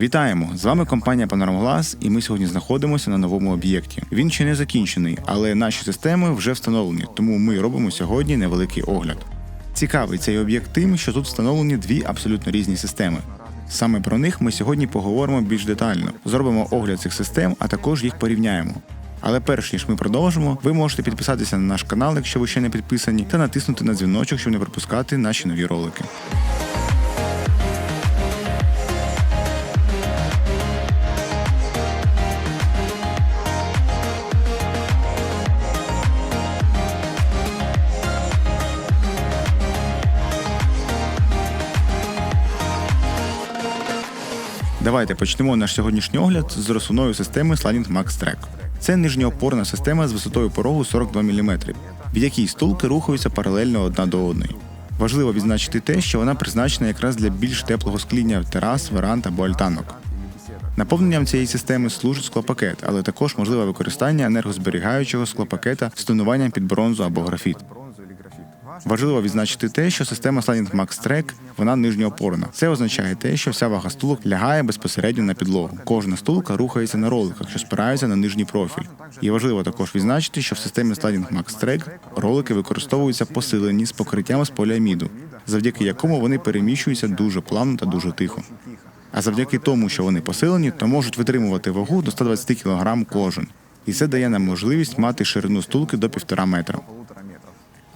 Вітаємо! З вами компанія Panoramglass і ми сьогодні знаходимося на новому об'єкті. Він ще не закінчений, але наші системи вже встановлені, тому ми робимо сьогодні невеликий огляд. Цікавий цей об'єкт тим, що тут встановлені дві абсолютно різні системи. Саме про них ми сьогодні поговоримо більш детально, зробимо огляд цих систем, а також їх порівняємо. Але перш ніж ми продовжимо, ви можете підписатися на наш канал, якщо ви ще не підписані, та натиснути на дзвіночок, щоб не пропускати наші нові ролики. Давайте почнемо наш сьогоднішній огляд з розсувною системи Sliding Max Track. Це нижньоопорна система з висотою порогу 42 мм, в якій стулки рухаються паралельно одна до одної. Важливо відзначити те, що вона призначена якраз для більш теплого скління терас, веранд або альтанок. Наповненням цієї системи служить склопакет, але також можливе використання енергозберігаючого склопакета з тонуванням під бронзу або графіт. Важливо відзначити те, що система Sliding Max Track вона нижньоопорна. Це означає те, що вся вага стулок лягає безпосередньо на підлогу. Кожна стулка рухається на роликах, що спираються на нижній профіль. І важливо також відзначити, що в системі Sliding Max Track ролики використовуються посилені з покриттям з поліаміду, завдяки якому вони переміщуються дуже плавно та дуже тихо. А завдяки тому, що вони посилені, то можуть витримувати вагу до 120 кг кожен. І це дає нам можливість мати ширину стулки до 1,5 метра.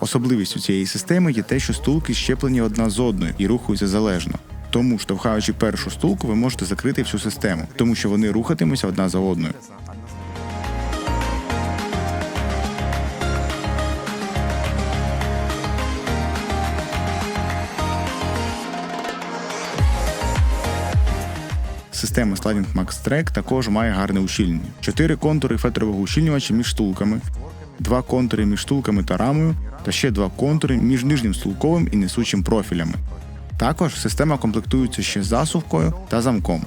Особливістю цієї системи є те, що стулки щеплені одна з одною і рухаються залежно. Тому, штовхаючи першу стулку, ви можете закрити всю систему, тому що вони рухатимуться одна за одною. Система Sliding Max Track також має гарне ущільнення. Чотири контури фетрового ущільнювача між стулками, два контури між стулками та рамою, та ще два контури між нижнім стулковим і несучим профілями. Також система комплектується ще засувкою та замком.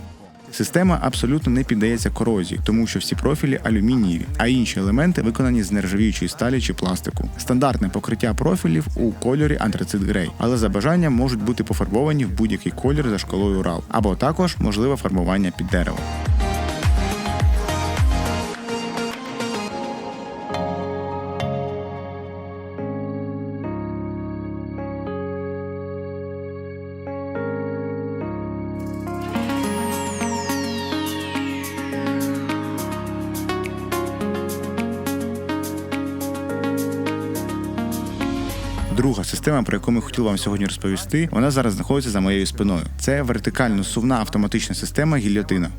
Система абсолютно не піддається корозії, тому що всі профілі алюмінієві, а інші елементи виконані з нержавіючої сталі чи пластику. Стандартне покриття профілів у кольорі антрацит грей, але за бажанням можуть бути пофарбовані в будь-який колір за шкалою RAL, або також можливе фарбування під дерево. Друга система, про яку ми хотіли вам сьогодні розповісти, вона зараз знаходиться за моєю спиною. Це вертикально сувна автоматична система гільйотина.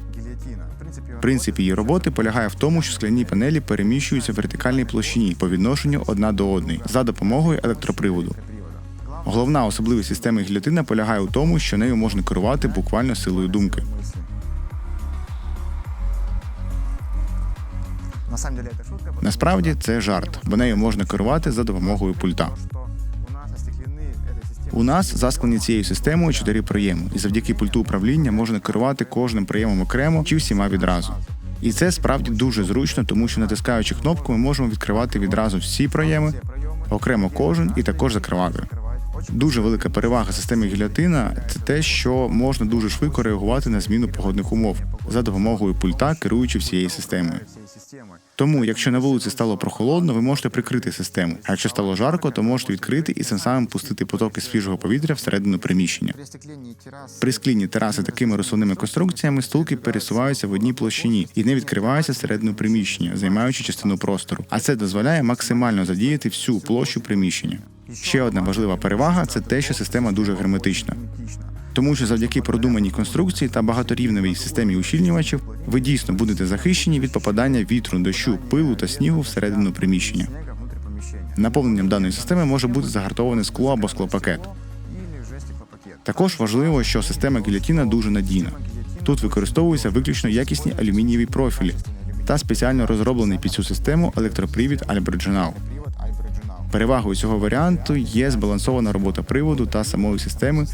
Принцип її роботи полягає в тому, що скляні панелі переміщуються в вертикальній площині по відношенню одна до одної за допомогою електроприводу. Головна особливість системи гільйотина полягає у тому, що нею можна керувати буквально силою думки. Насправді це жарт, бо нею можна керувати за допомогою пульта. У нас засклані цією системою чотири приєми, і завдяки пульту управління можна керувати кожним приємом окремо чи всіма відразу. І це справді дуже зручно, тому що натискаючи кнопку, ми можемо відкривати відразу всі проєми, окремо кожен і також закривати. Дуже велика перевага системи гільотина це те, що можна дуже швидко реагувати на зміну погодних умов за допомогою пульта, керуючи всією системою. Тому, якщо на вулиці стало прохолодно, ви можете прикрити систему. А якщо стало жарко, то можете відкрити і цим самим пустити потоки свіжого повітря всередину приміщення. При склінні тераси такими розсувними конструкціями стулки пересуваються в одній площині і не відкриваються всередину приміщення, займаючи частину простору. А це дозволяє максимально задіяти всю площу приміщення. Ще одна важлива перевага це те, що система дуже герметична. Тому що завдяки продуманій конструкції та багаторівневій системі ущільнювачів ви дійсно будете захищені від попадання вітру, дощу, пилу та снігу всередину приміщення. Наповненням даної системи може бути загартоване скло або склопакет. Також важливо, що система гільотіна дуже надійна. Тут використовуються виключно якісні алюмінієві профілі та спеціально розроблений під цю систему електропривід Альберджинал. Перевагою цього варіанту є збалансована робота приводу та самої системи,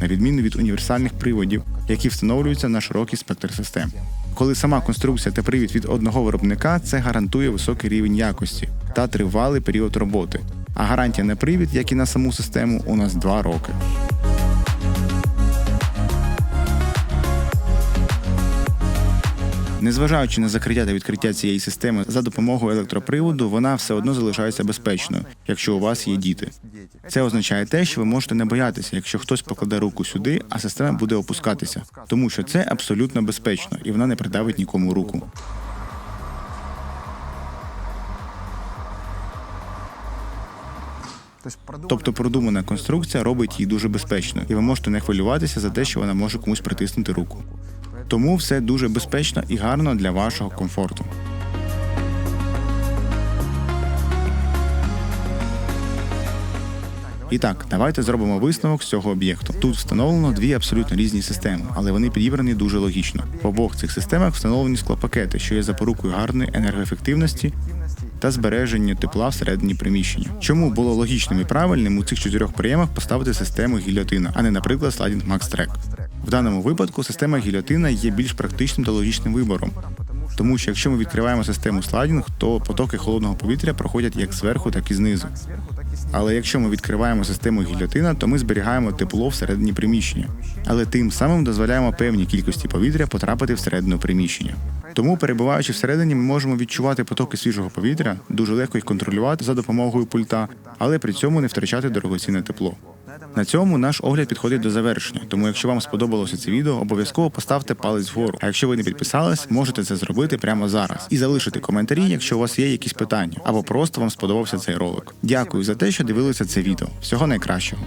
на відміну від універсальних приводів, які встановлюються на широкий спектр систем. Коли сама конструкція та привід від одного виробника, це гарантує високий рівень якості та тривалий період роботи. А гарантія на привід, як і на саму систему, у нас 2 роки. Незважаючи на закриття та відкриття цієї системи за допомогою електроприводу, вона все одно залишається безпечною, якщо у вас є діти. Це означає те, що ви можете не боятися, якщо хтось покладе руку сюди, а система буде опускатися, тому що це абсолютно безпечно і вона не придавить нікому руку. Тобто продумана конструкція робить її дуже безпечною, і ви можете не хвилюватися за те, що вона може комусь притиснути руку. Тому все дуже безпечно і гарно для вашого комфорту. І так, давайте зробимо висновок з цього об'єкту. Тут встановлено дві абсолютно різні системи, але вони підібрані дуже логічно. В обох цих системах встановлені склопакети, що є запорукою гарної енергоефективності та збереження тепла всередині приміщення. Чому було логічним і правильним у цих чотирьох прийомах поставити систему гільотина, а не, наприклад, Max Track? В даному випадку система гільотина є більш практичним та логічним вибором. Тому що якщо ми відкриваємо систему слайдінг, то потоки холодного повітря проходять як зверху, так і знизу. Але якщо ми відкриваємо систему гільотина, то ми зберігаємо тепло всередині приміщення, але тим самим дозволяємо певній кількості повітря потрапити всередину приміщення. Тому, перебуваючи всередині, ми можемо відчувати потоки свіжого повітря, дуже легко їх контролювати за допомогою пульта, але при цьому не втрачати дорогоцінне тепло. На цьому наш огляд підходить до завершення. Тому, якщо вам сподобалося це відео, обов'язково поставте палець вгору. А якщо ви не підписались, можете це зробити прямо зараз і залишити коментарі, якщо у вас є якісь питання, або просто вам сподобався цей ролик. Дякую за те, що дивилися це відео. Всього найкращого.